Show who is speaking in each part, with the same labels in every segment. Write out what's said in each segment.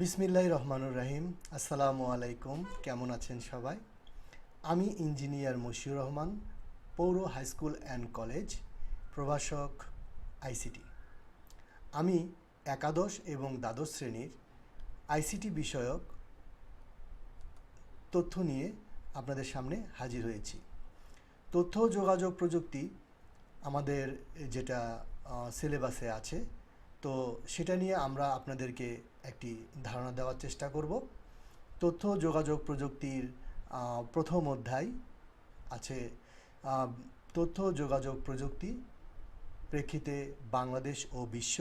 Speaker 1: বিসমিল্লাহ রহমানুর রাহিম। আসসালামু আলাইকুম। কেমন আছেন সবাই? আমি ইঞ্জিনিয়ার মশিউর রহমান, পৌর হাই স্কুল অ্যান্ড কলেজ, প্রভাষক আইসিটি। আমি একাদশ এবং দ্বাদশ শ্রেণির আইসিটি বিষয়ক তথ্য নিয়ে আপনাদের সামনে হাজির হয়েছি। তথ্য যোগাযোগ প্রযুক্তি আমাদের যেটা সিলেবাসে আছে তো সেটা নিয়ে আমরা আপনাদেরকে একটি ধারণা দেওয়ার চেষ্টা করব। তথ্য, যোগাযোগ প্রযুক্তির প্রথম অধ্যায় আছে তথ্য, যোগাযোগ প্রযুক্তি প্রেক্ষিতে বাংলাদেশ ও বিশ্ব।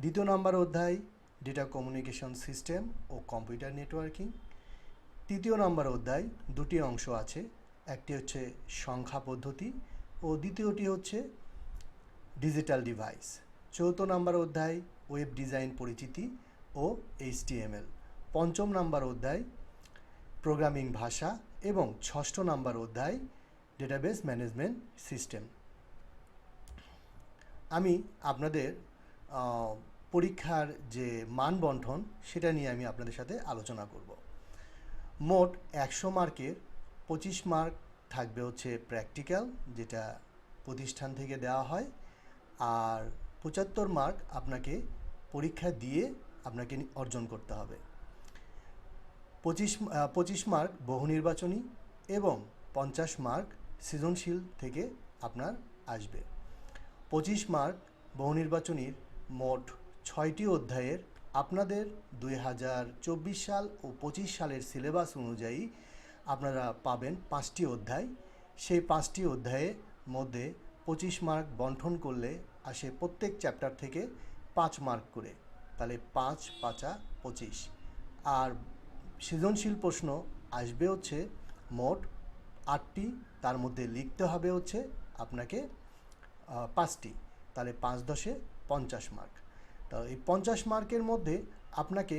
Speaker 1: দ্বিতীয় নম্বর অধ্যায়, ডেটা কমিউনিকেশন সিস্টেম ও কম্পিউটার নেটওয়ার্কিং। তৃতীয় নম্বর অধ্যায়, দুটি অংশ আছে, একটি হচ্ছে সংখ্যা পদ্ধতি ও দ্বিতীয়টি হচ্ছে ডিজিটাল ডিভাইস। চৌথ নম্বর অধ্যায়, ওয়েব ডিজাইন পরিচিতি ও এইচটিএমএল। পঞ্চম নম্বর অধ্যায়, প্রোগ্রামিং ভাষা এবং ষষ্ঠ নম্বর অধ্যায়, ডেটাবেস ম্যানেজমেন্ট সিস্টেম। আমি আপনাদের পরীক্ষার যে মান বন্টন, সেটা নিয়ে আমি আপনাদের সাথে আলোচনা করব। মোট একশো মার্কের পঁচিশ মার্ক থাকবে হচ্ছে প্র্যাকটিক্যাল, যেটা প্রতিষ্ঠান থেকে দেওয়া হয়। আর পঁচাত্তর মার্ক আপনাকে পরীক্ষা দিয়ে আপনাকে অর্জন করতে হবে। পঁচিশ পঁচিশ মার্ক বহু নির্বাচনী এবং পঞ্চাশ মার্ক সৃজনশীল থেকে আপনার আসবে। পঁচিশ মার্ক বহু নির্বাচনীর মোট ছয়টি অধ্যায়ের আপনাদের দুই হাজার চব্বিশ সাল ও পঁচিশ সালের সিলেবাস অনুযায়ী আপনারা পাবেন পাঁচটি অধ্যায়। সেই পাঁচটি অধ্যায়ের মধ্যে পঁচিশ মার্ক বন্টন করলে আসে প্রত্যেক চ্যাপ্টার থেকে পাঁচ মার্ক করে। তাহলে পাঁচ, পাঁচা, পঁচিশ। আর সৃজনশীল প্রশ্ন আসবে হচ্ছে মোট আটটি, তার মধ্যে লিখতে হবে হচ্ছে আপনাকে পাঁচটি। তাহলে পাঁচ দশে পঞ্চাশ মার্ক তো এই পঞ্চাশ মার্কের মধ্যে আপনাকে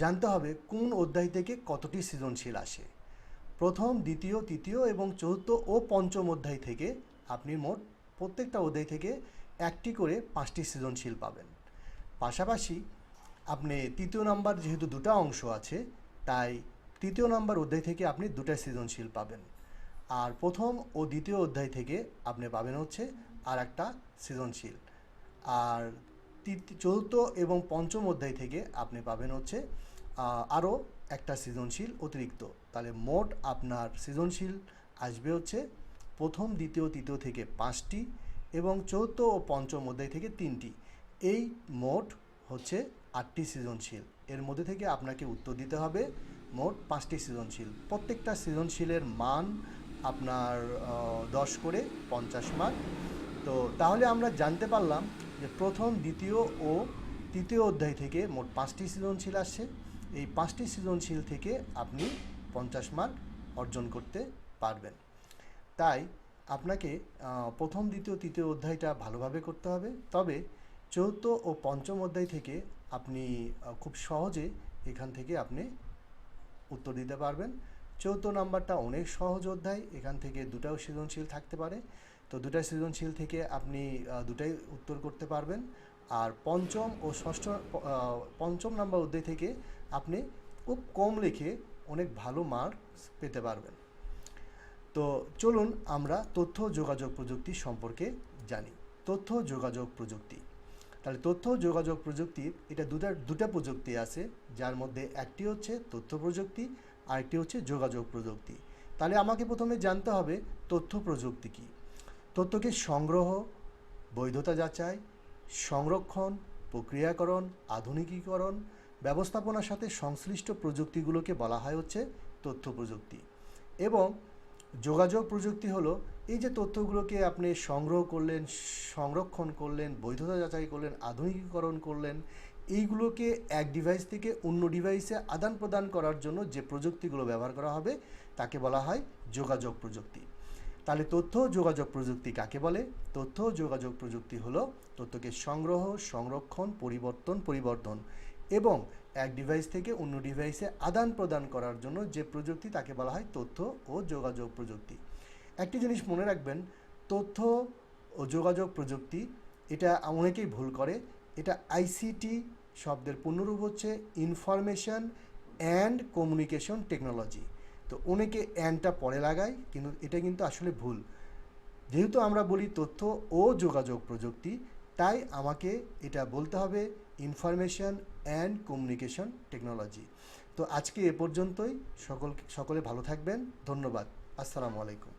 Speaker 1: জানতে হবে কোন অধ্যায় থেকে কতটি সৃজনশীল আসে। প্রথম, দ্বিতীয়, তৃতীয় এবং চতুর্থ ও পঞ্চম অধ্যায় থেকে আপনি মোট প্রত্যেকটা অধ্যায় থেকে একটি করে পাঁচটি সৃজনশীল পাবেন। পাশাপাশি আপনি তৃতীয় নাম্বার যেহেতু দুটো অংশ আছে, তাই তৃতীয় নাম্বার অধ্যায় থেকে আপনি দুটা সৃজনশীল পাবেন। আর প্রথম ও দ্বিতীয় অধ্যায় থেকে আপনি পাবেন হচ্ছে আর একটা সৃজনশীল। আর চতুর্থ এবং পঞ্চম অধ্যায় থেকে আপনি পাবেন হচ্ছে আরও একটা সৃজনশীল অতিরিক্ত। তাহলে মোট আপনার সৃজনশীল আসবে হচ্ছে প্রথম, দ্বিতীয়, তৃতীয় থেকে পাঁচটি এবং চতুর্থ ও পঞ্চম অধ্যায় থেকে তিনটি। এই মোট হচ্ছে আটটি সৃজনশীল। এর মধ্যে থেকে আপনাকে উত্তর দিতে হবে, মোট পাঁচটি সৃজনশীল। প্রত্যেকটা সৃজনশীলের মান আপনার দশ করে পঞ্চাশ মার্ক তো তাহলে আমরা জানতে পারলাম যে প্রথম, দ্বিতীয় ও তৃতীয় অধ্যায় থেকে মোট পাঁচটি সৃজনশীল আসছে। এই পাঁচটি সৃজনশীল থেকে আপনি পঞ্চাশ মার্ক অর্জন করতে পারবেন। তাই আপনাকে প্রথম, দ্বিতীয়, তৃতীয় অধ্যায়টা ভালোভাবে করতে হবে। তবে চৌথ ও পঞ্চম অধ্যায় থেকে আপনি খুব সহজে এখান থেকে আপনি উত্তর দিতে পারবেন। চৌথ নাম্বারটা অনেক সহজ অধ্যায়, এখান থেকে দুটাও সৃজনশীল থাকতে পারে। তো দুটা সৃজনশীল থেকে আপনি দুটাই উত্তর করতে পারবেন। আর পঞ্চম ও ষষ্ঠ পঞ্চম নাম্বার অধ্যায় থেকে আপনি খুব কম লিখে অনেক ভালো মার্কস পেতে পারবেন। তো চলুন আমরা তথ্য যোগাযোগ প্রযুক্তি সম্পর্কে জানি। তথ্য যোগাযোগ প্রযুক্তি। তাহলে তথ্য যোগাযোগ প্রযুক্তির এটা দুটা দুটা প্রযুক্তি আছে, যার মধ্যে একটি হচ্ছে তথ্য প্রযুক্তি, আরেকটি হচ্ছে যোগাযোগ প্রযুক্তি। তাহলে আমাকে প্রথমে জানতে হবে তথ্য প্রযুক্তি কী। তথ্যকে সংগ্রহ, বৈধতা যাচাই, সংরক্ষণ, প্রক্রিয়াকরণ, আধুনিকীকরণ, ব্যবস্থাপনার সাথে সংশ্লিষ্ট প্রযুক্তিগুলোকে বলা হয় হচ্ছে তথ্য প্রযুক্তি। এবং যোগাযোগ প্রযুক্তি হলো এই যে তথ্যগুলোকে আপনি সংগ্রহ করলেন, সংরক্ষণ করলেন, বৈধতা যাচাই করলেন, আধুনিকীকরণ করলেন, এইগুলোকে এক ডিভাইস থেকে অন্য ডিভাইসে আদান প্রদান করার জন্য যে প্রযুক্তিগুলো ব্যবহার করা হবে তাকে বলা হয় যোগাযোগ প্রযুক্তি। তাহলে তথ্য যোগাযোগ প্রযুক্তি কাকে বলে? তথ্য যোগাযোগ প্রযুক্তি হলো তথ্যকে সংগ্রহ, সংরক্ষণ, পরিবর্তন, পরিবর্ধন এবং এক ডিভাইস থেকে অন্য ডিভাইসে আদান প্রদান করার জন্য যে প্রযুক্তি, তাকে বলা হয় তথ্য ও যোগাযোগ প্রযুক্তি। একটি জিনিস মনে রাখবেন, তথ্য ও যোগাযোগ প্রযুক্তি, এটা অনেকেই ভুল করে। এটা আইসিটি শব্দের পূর্ণরূপ হচ্ছে ইনফরমেশন অ্যান্ড কমিউনিকেশন টেকনোলজি তো অনেকে অ্যান্ডটা পরে লাগায়, কিন্তু এটা কিন্তু আসলে ভুল। যেহেতু আমরা বলি তথ্য ও যোগাযোগ প্রযুক্তি তাই আমাকে এটা বলতে হবে ইনফরমেশন অ্যান্ড কমিউনিকেশন টেকনোলজি তো আজকে এ পর্যন্তই। সকল সকলে ভালো থাকবেন। ধন্যবাদ। আসসালামু আলাইকুম।